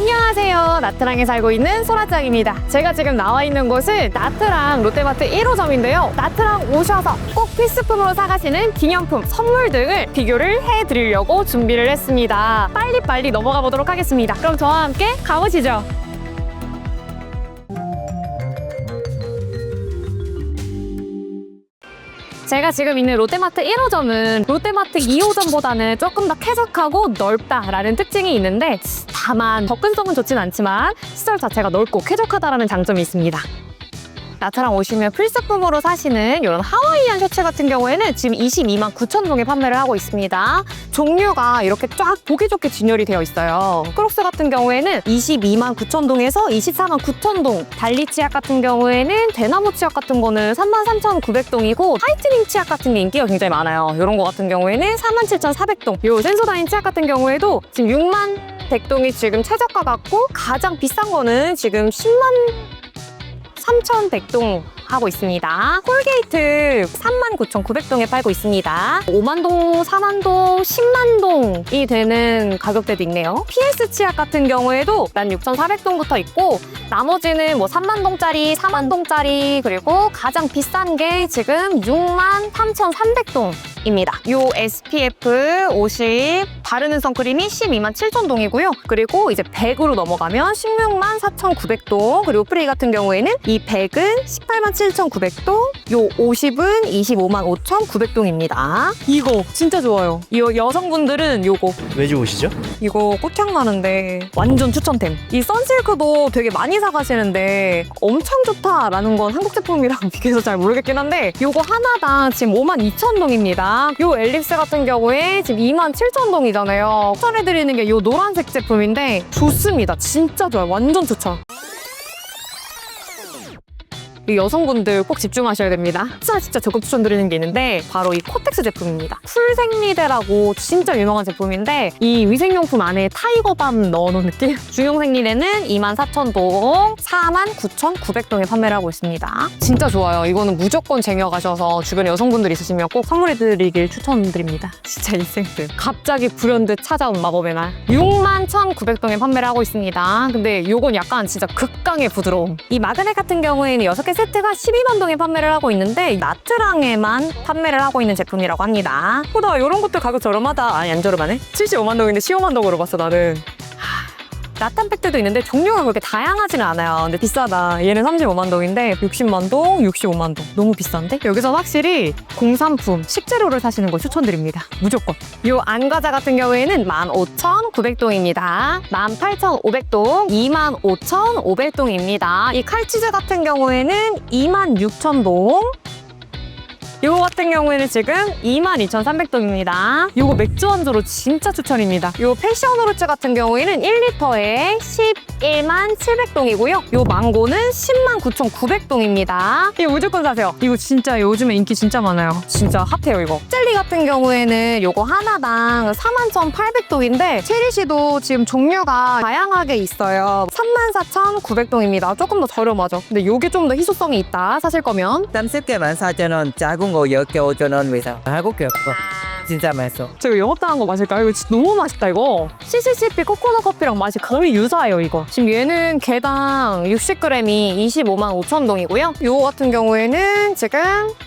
안녕하세요. 나트랑에 살고 있는 소라짱입니다. 제가 지금 나와 있는 곳은 나트랑 롯데마트 1호점인데요. 나트랑 오셔서 꼭 필수품으로 사가시는 기념품, 선물 등을 비교를 해드리려고 준비를 했습니다. 빨리빨리 넘어가 보도록 하겠습니다. 그럼 저와 함께 가보시죠. 제가 지금 있는 롯데마트 1호점은 롯데마트 2호점보다는 조금 더 쾌적하고 넓다라는 특징이 있는데 다만 접근성은 좋진 않지만 시설 자체가 넓고 쾌적하다라는 장점이 있습니다. 나트랑 오시면 필수품으로 사시는 이런 하와이안 셔츠 같은 경우에는 지금 22만 9천 동에 판매를 하고 있습니다. 종류가 이렇게 쫙 보기 좋게 진열이 되어 있어요. 크록스 같은 경우에는 22만 9천 동에서 24만 9천 동, 달리 치약 같은 경우에는 대나무 치약 같은 거는 3만 3,900동이고 화이트닝 치약 같은 게 인기가 굉장히 많아요. 이런 거 같은 경우에는 4만 7,400동. 요 센소다인 치약 같은 경우에도 지금 6만 100동이 지금 최저가 같고 가장 비싼 거는 지금 10만 3,100동 하고 있습니다. 콜게이트 39,900동에 팔고 있습니다. 5만동, 4만동, 10만동이 되는 가격대도 있네요. PS 치약 같은 경우에도 난 6,400동부터 있고 나머지는 뭐 3만동짜리, 4만동짜리 그리고 가장 비싼 게 지금 6만 3,300동입니다. 요 SPF 50 바르는 선크림이 12만 7천 동이고요. 그리고 이제 100으로 넘어가면 16만 4,900 동 그리고 프레이 같은 경우에는 이 100은 18만 7,900 동 요 50은 25만 5,900 동입니다. 이거 진짜 좋아요. 이 여성분들은 요거 왜 좋으시죠? 이거 꽃향 나는데 완전 추천템. 이 선실크도 되게 많이 사가시는데 엄청 좋다라는 건 한국 제품이랑 비교해서 잘 모르겠긴 한데 요거 하나당 지금 5만 2천 동입니다. 요 엘립스 같은 경우에 지금 2만 7천 동이 잖아요. 추천해드리는 게요 노란색 제품인데 좋습니다. 진짜 좋아요. 완전 추천. 이 여성분들 꼭 집중하셔야 됩니다. 진짜 진짜 적극 추천드리는 게 있는데 바로 이 코텍스 제품입니다. 쿨생리대라고 진짜 유명한 제품인데 이 위생용품 안에 타이거밤 넣어놓은 느낌? 중용생리대는 24,000동, 49,900동에 판매를 하고 있습니다. 진짜 좋아요. 이거는 무조건 쟁여가셔서 주변에 여성분들 있으시면 꼭 선물해드리길 추천드립니다. 진짜 인생템. 갑자기 불현듯 찾아온 마법의 날. 61,900동에 판매를 하고 있습니다. 근데 이건 약간 진짜 극강의 부드러움. 이 마그넷 같은 경우에는 6개 세트가 12만 동에 판매를 하고 있는데 나트랑에만 판매를 하고 있는 제품이라고 합니다. 보다 이런 것들 가격 저렴하다. 아니 안 저렴하네. 75만 동인데 15만 동으로 봤어 나는. 나탄 팩트도 있는데 종류가 그렇게 다양하지는 않아요. 근데 비싸다. 얘는 35만 동인데 60만 동, 65만 동. 너무 비싼데? 여기서 확실히 공산품, 식재료를 사시는 거 추천드립니다. 무조건. 요 안과자 같은 경우에는 15,900동입니다. 18,500동, 25,500동입니다. 이 칼치즈 같은 경우에는 26,000동, 요거 같은 경우에는 지금 22,300동입니다. 요거 맥주 원조로 진짜 추천입니다. 요 패션 오르츠 같은 경우에는 1리터에 11만 700동이고요. 요 망고는 10만 9,900동입니다. 이거 무조건 사세요. 이거 진짜 요즘에 인기 진짜 많아요. 진짜 핫해요, 이거. 젤리 같은 경우에는 요거 하나당 41,800동인데 체리시도 지금 종류가 다양하게 있어요. 34,900동입니다. 조금 더 저렴하죠. 근데 요게 좀 더 희소성이 있다. 사실 거면. 30개만 사전은 작은 거 10개 5천원 위상 하고 개 없어 진짜 맛있어. 제가 영업당한 거 마실까요? 이거 진짜 너무 맛있다 이거. CCCP 코코넛 커피랑 맛이 거의 유사해요 이거. 지금 얘는 개당 60g이 25만 5천 동이고요. 요거 같은 경우에는 지금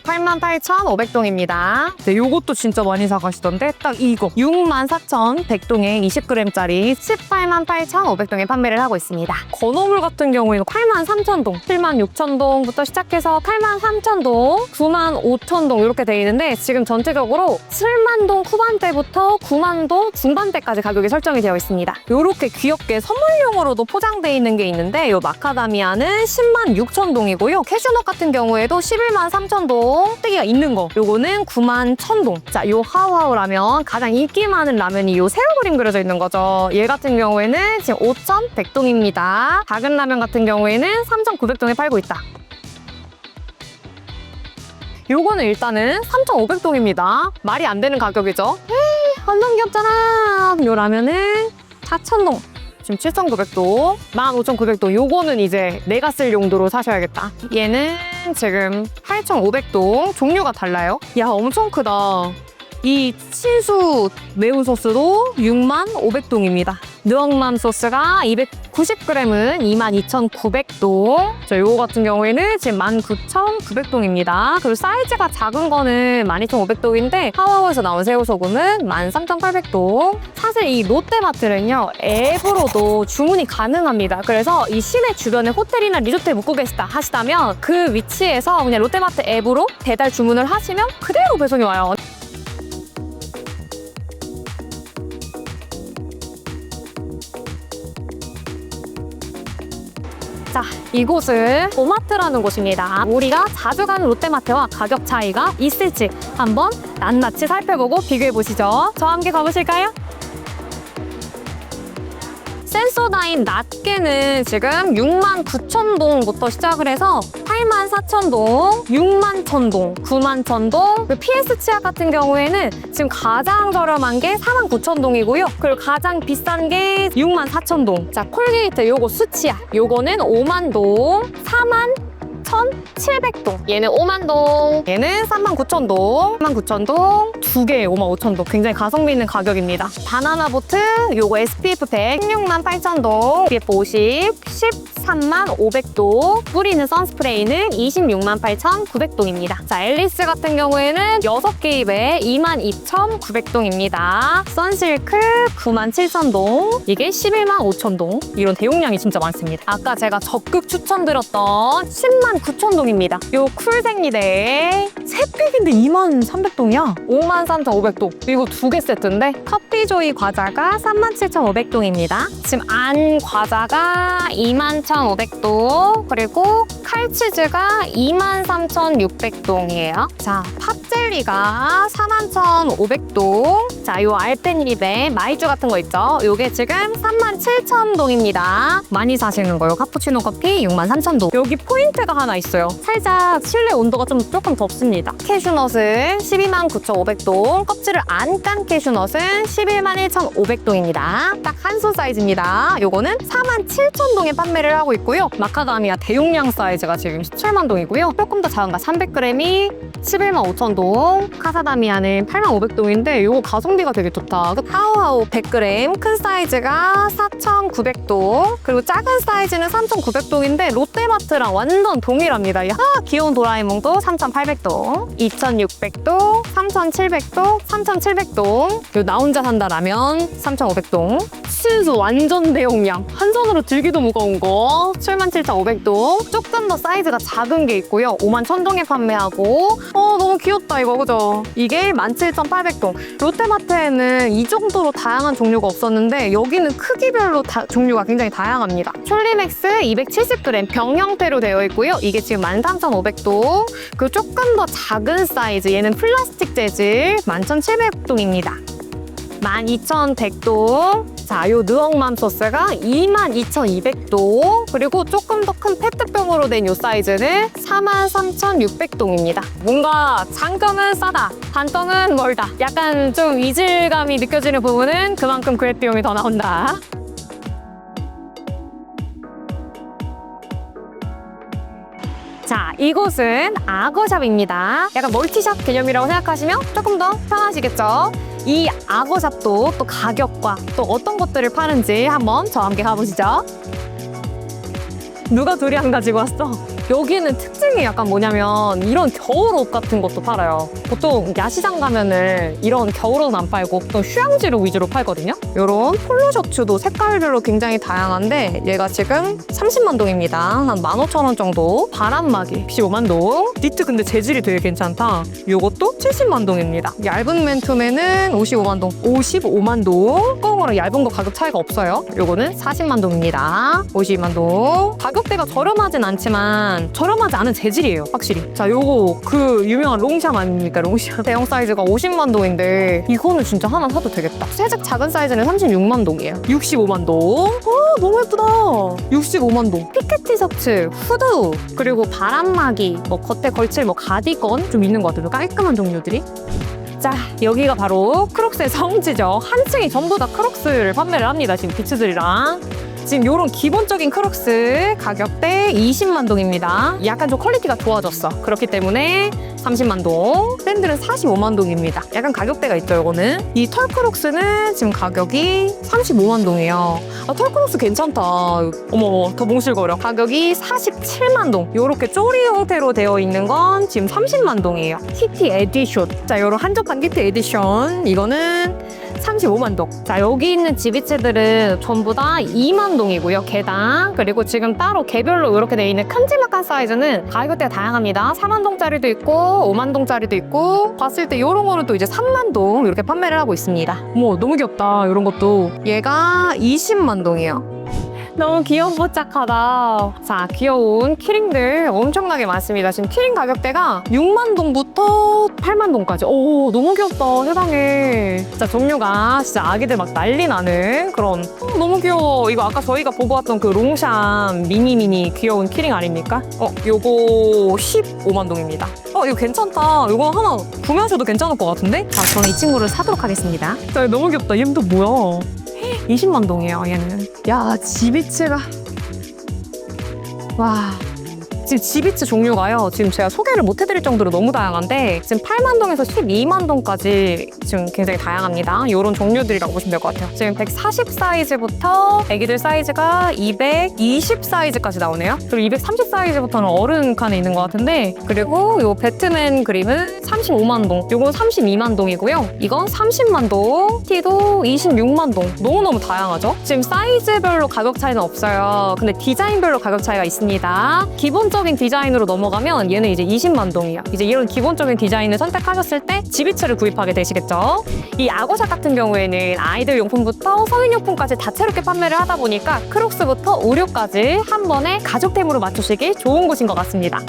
8만 8,500동입니다. 네, 요것도 진짜 많이 사가시던데 딱 이거. 6만 4,100 동에 20g짜리 18만 8,500동에 판매를 하고 있습니다. 건어물 같은 경우에는 8만 3천 동 7만 6천 동부터 시작해서 8만 3천 동 9만 5천 동 이렇게 돼 있는데 지금 전체적으로 7만 동 후반대부터 9만 동 중반대까지 가격이 설정이 되어 있습니다. 이렇게 귀엽게 선물용으로도 포장되어 있는 게 있는데 이 마카다미아는 10만 6천 동이고요. 캐슈넛 같은 경우에도 11만 3천 동 뜨기가 있는 거. 요거는 9만 1천 동. 자, 요 하우하우 라면 가장 인기 많은 라면이 요 새우 그림 그려져 있는 거죠. 얘 같은 경우에는 지금 5,100동입니다. 작은 라면 같은 경우에는 3,900동에 팔고 있다. 요거는 일단은 3,500동입니다. 말이 안 되는 가격이죠. 에이, 완전 귀엽잖아. 요 라면은 4,000동. 지금 7,900동, 15,900동. 요거는 이제 내가 쓸 용도로 사셔야겠다. 얘는 지금 8,500동. 종류가 달라요. 야, 엄청 크다. 이 친수 매운 소스도 6만 500동입니다. 느엉맘 소스가 290g은 22,900동. 자, 요거 같은 경우에는 지금 19,900동입니다. 그리고 사이즈가 작은 거는 12,500동인데 하와우에서 나온 새우소금은 13,800동. 사실 이 롯데마트는요, 앱으로도 주문이 가능합니다. 그래서 이 시내 주변에 호텔이나 리조트에 묵고 계시다 하시다면 그 위치에서 그냥 롯데마트 앱으로 배달 주문을 하시면 그대로 배송이 와요. 자, 이곳은 오마트라는 곳입니다. 우리가 자주 가는 롯데마트와 가격 차이가 있을지 한번 낱낱이 살펴보고 비교해 보시죠. 저와 함께 가보실까요? 센소다인 낮게는 지금 6만 9천 동부터 시작을 해서 8만 4천 동, 6만 천 동, 9만 천 동. PS 치약 같은 경우에는 지금 가장 저렴한 게 4만 9천 동이고요. 그리고 가장 비싼 게 6만 4천 동. 자, 콜게이트 요거 수치약. 요거는 5만 동, 4만 1,700동. 얘는 5만 동. 얘는 3만 9천 동. 3만 9천 동. 두 개에 5만 5천 동. 굉장히 가성비 있는 가격입니다. 바나나 보트 요거 SPF 100 16만 8천 동. SPF 50 13만 500동. 뿌리는 선스프레이는 26만 8천 900동입니다. 자, 앨리스 같은 경우에는 6개 입에 2만 2,900동입니다. 선실크 9만 7천 동. 이게 11만 5천 동. 이런 대용량이 진짜 많습니다. 아까 제가 적극 추천드렸던 10만 9천 동입니다. 요 쿨생리대 세 팩인데 2만 300동이야. 5만 3,500동. 이거 두개 세트인데 커피조이 과자가 3만 7,500동입니다. 지금 안 과자가 2만 1,500동. 그리고 칼치즈가 2만 3,600동이에요. 자, 팥젤리가 4만 1,500동. 자, 요 알펜립에 마이쮸 같은 거 있죠? 요게 지금 3만 7,000동입니다. 많이 사시는 거요. 카푸치노 커피 6만 3,000동. 여기 포인트가 하나 있어요. 살짝 실내 온도가 좀 조금 덥습니다. 캐슈넛은 12만 9,500동. 껍질을 안 깐 캐슈넛은 11만 1,500동입니다. 딱한손 사이즈입니다. 요거는 4만 7,000동에 판매를 하고 있고요. 마카다미아 대용량 사이즈가 지금 17만 동이고요. 조금 더 작은 거 300g이 11만 5천 동, 카사다미아는 8만 500동인데 요거 가성비가 되게 좋다. 그 하우하우 100g 큰 사이즈가 4,900 동, 그리고 작은 사이즈는 3,900 동인데 롯데마트랑 완전 동일합니다. 야, 귀여운 도라에몽도 3,800 동, 2,600 동, 3,700 동, 3,700동. 요나 혼자 산다 라면 3,500동. 신수 완전 대용량. 한 손으로 들기도 무거운 거 77,500동. 조금 더 사이즈가 작은 게 있고요. 5만 1,000동에 판매하고 어 너무 귀엽다 이거 그죠? 이게 17,800동. 롯데마트에는 이 정도로 다양한 종류가 없었는데 여기는 크기별로 다- 종류가 굉장히 다양합니다. 촐리맥스 270g 병 형태로 되어 있고요. 이게 지금 13,500동. 그 조금 더 작은 사이즈 얘는 플라스틱 재질 11,700동입니다. 12,100동. 자, 요 느엉맘 소스가 22,200동. 그리고 조금 더 큰 페트병으로 된 요 사이즈는 43,600동입니다. 뭔가 장금은 싸다, 반덩은 멀다. 약간 좀 이질감이 느껴지는 부분은 그만큼 그랩 비용이 더 나온다. 자, 이곳은 악어샵입니다. 약간 멀티샵 개념이라고 생각하시면 조금 더 편하시겠죠? 이 악어샵도 또 가격과 또 어떤 것들을 파는지 한번 저와 함께 가보시죠. 누가 두리안 가지고 왔어? 여기는 특징이 약간 뭐냐면 이런 겨울옷 같은 것도 팔아요. 보통 야시장 가면은 이런 겨울옷은 안 팔고 또 휴양지로 위주로 팔거든요. 이런 폴로 셔츠도 색깔별로 굉장히 다양한데 얘가 지금 30만 동입니다. 한 15,000원 정도. 바람막이 15만 동. 니트 근데 재질이 되게 괜찮다. 요것도 70만 동입니다. 얇은 맨투맨은 55만 동. 55만 동. 꽁으로 얇은 거 가격 차이가 없어요. 요거는 40만 동입니다. 52만 동. 가격대가 저렴하진 않지만 저렴하지 않은 재질이에요. 확실히. 자, 요거 그 유명한 롱샵 아닙니까? 롱샵. 대형 사이즈가 50만 동인데 이거는 진짜 하나 사도 되겠다. 살짝 작은 사이즈는 36만 동이에요. 65만 동. 아, 너무 예쁘다. 65만 동. 피켓 티 셔츠, 후드, 그리고 바람막이, 뭐 겉에 걸칠 뭐 가디건 좀 있는 것 같아요. 깔끔한 종류들이. 자, 여기가 바로 크록스의 성지죠. 한 층이 전부 다 크록스를 판매를 합니다. 지금 비츠들이랑. 지금 이런 기본적인 크록스 가격대 20만 동입니다. 약간 좀 퀄리티가 좋아졌어. 그렇기 때문에 30만 동, 샌들은 45만 동입니다. 약간 가격대가 있죠, 이거는. 이 털크록스는 지금 가격이 35만 동이에요. 아, 털크록스 괜찮다. 어머, 더 몽실거려. 가격이 47만 동. 요렇게 쪼리 형태로 되어 있는 건 지금 30만 동이에요. 키티 에디션. 자, 요런 한적한 키티 에디션. 이거는 35만 동. 자, 여기 있는 지비체들은 전부 다 2만 동이고요, 개당. 그리고 지금 따로 개별로 이렇게 돼 있는 큼지막한 사이즈는 가격대가 다양합니다. 4만 동짜리도 있고, 5만 동짜리도 있고, 봤을 때 이런 거는 또 이제 3만 동 이렇게 판매를 하고 있습니다. 뭐 너무 귀엽다, 이런 것도. 얘가 20만 동이에요. 너무 귀염뽀짝하다. 자, 귀여운 키링들 엄청나게 많습니다. 지금 키링 가격대가 6만 동부터 8만 동까지. 오, 너무 귀엽다. 세상에. 자, 종류가 진짜 아기들 막 난리 나는 그런. 어, 너무 귀여워. 이거 아까 저희가 보고 왔던 그 롱샴 미니미니 귀여운 키링 아닙니까? 어, 요거 15만 동입니다. 어, 이거 괜찮다. 이거 하나 구매하셔도 괜찮을 것 같은데? 자, 저는 이 친구를 사도록 하겠습니다. 자, 너무 귀엽다. 또 뭐야? 20만 동이에요, 얘는. 야, 지비츠가. 와. 지금 지비츠 종류가요. 지금 제가 소개를 못 해드릴 정도로 너무 다양한데 지금 8만 동에서 12만 동까지 지금 굉장히 다양합니다. 이런 종류들이라고 보시면 될 것 같아요. 지금 140 사이즈부터 애기들 사이즈가 220 사이즈까지 나오네요. 그리고 230 사이즈부터는 어른 칸에 있는 것 같은데 그리고 요 배트맨 그림은 35만 동, 요건 32만 동이고요. 이건 30만 동, 티도 26만 동. 너무너무 다양하죠? 지금 사이즈별로 가격 차이는 없어요. 근데 디자인별로 가격 차이가 있습니다. 기본 적인 디자인으로 넘어가면 얘는 이제 20만 동이에요. 이제 이런 기본적인 디자인을 선택하셨을 때 지비츠를 구입하게 되시겠죠. 이 아고샷 같은 경우에는 아이들 용품부터 성인 용품까지 다채롭게 판매를 하다 보니까 크록스부터 의류까지 한 번에 가족템으로 맞추시기 좋은 곳인 것 같습니다.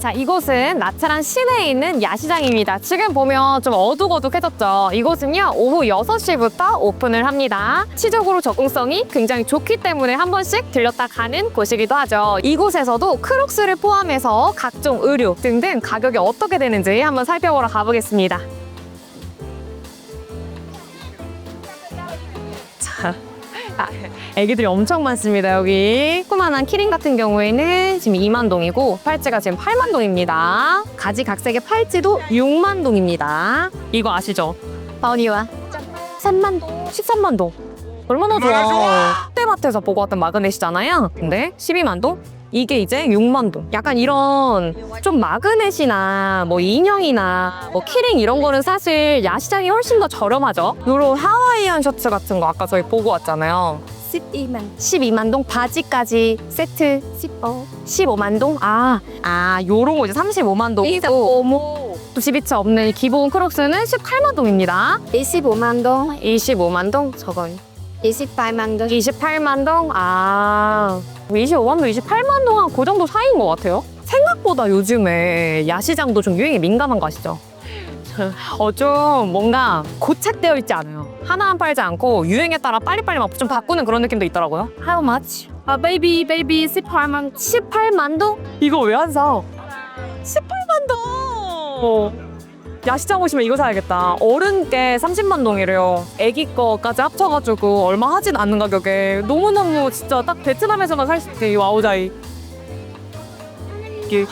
자, 이곳은 나차란 시내에 있는 야시장입니다. 지금 보면 좀 어둑어둑해졌죠. 이곳은요, 오후 6시부터 오픈을 합니다. 시적으로 접근성이 굉장히 좋기 때문에 한 번씩 들렸다 가는 곳이기도 하죠. 이곳에서도 크록스를 포함해서 각종 의류 등등 가격이 어떻게 되는지 한번 살펴보러 가보겠습니다. 자, 아, 애기들이 엄청 많습니다, 여기. 조그만한 키링 같은 경우에는 지금 2만 동이고, 팔찌가 지금 8만 동입니다. 가지 각색의 팔찌도 6만 동입니다. 이거 아시죠? 바우니와 3만 동, 13만 동. 얼마나 좋아. 롯데마트에서 보고 왔던 마그넷이잖아요. 근데 12만 동? 이게 이제 6만 동. 약간 이런 좀 마그넷이나 뭐 인형이나 뭐 키링 이런 거는 사실 야시장이 훨씬 더 저렴하죠. 요런 하와이안 셔츠 같은 거 아까 저희 보고 왔잖아요. 12만 12만 동 바지까지 세트 15 15만 동? 아, 아, 요런 거 이제 35만 동. 어머. 또 지비차 없는 이 기본 크록스는 18만 동입니다. 25만 동 25만 동? 저건 28만 동 28만 동? 아, 25만 동, 28만 동한 그 정도 사이인 것 같아요. 생각보다 요즘에 야시장도 좀 유행에 민감한 거 아시죠? 어, 좀 뭔가 고착되어 있지 않아요. 하나만 팔지 않고 유행에 따라 빨리빨리 막 좀 바꾸는 그런 느낌도 있더라고요. How much? 아, 베이비, 베이비, 18만, 18만 동? 이거 왜 안 사? 18만 동! 야시장 오시면 이거 사야겠다. 어른께 30만 동이래요. 애기 거까지 합쳐가지고 얼마 하진 않는 가격에 너무너무 진짜 딱 베트남에서만 살 수 있는 이 와우자이. 이게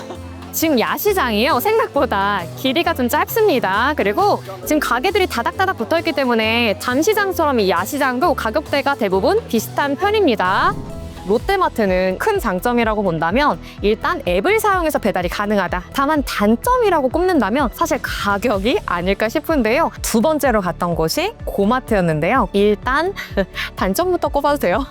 지금 야시장이요 생각보다 길이가 좀 짧습니다. 그리고 지금 가게들이 다닥다닥 붙어 있기 때문에 잠시장처럼 이 야시장도 가격대가 대부분 비슷한 편입니다. 롯데마트는 큰 장점이라고 본다면 일단 앱을 사용해서 배달이 가능하다. 다만 단점이라고 꼽는다면 사실 가격이 아닐까 싶은데요. 두 번째로 갔던 곳이 고마트였는데요. 일단 단점부터 꼽아도 돼요.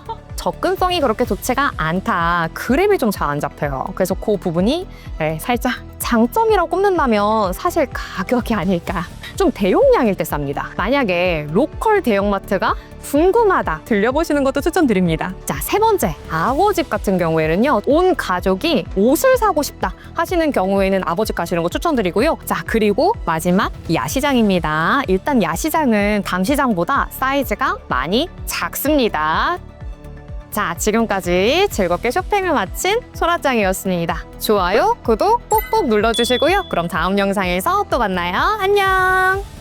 접근성이 그렇게 좋지가 않다. 그램이 좀 잘 안 잡혀요. 그래서 그 부분이 네, 살짝 장점이라고 꼽는다면 사실 가격이 아닐까. 좀 대용량일 때 쌉니다. 만약에 로컬 대형마트가 궁금하다 들려보시는 것도 추천드립니다. 자, 세 번째 아버집 같은 경우에는요 온 가족이 옷을 사고 싶다 하시는 경우에는 아버집 가시는 거 추천드리고요. 자, 그리고 마지막 야시장입니다. 일단 야시장은 담시장보다 사이즈가 많이 작습니다. 자, 지금까지 즐겁게 쇼핑을 마친 소라짱이었습니다. 좋아요, 구독 꼭꼭 눌러주시고요. 그럼 다음 영상에서 또 만나요. 안녕!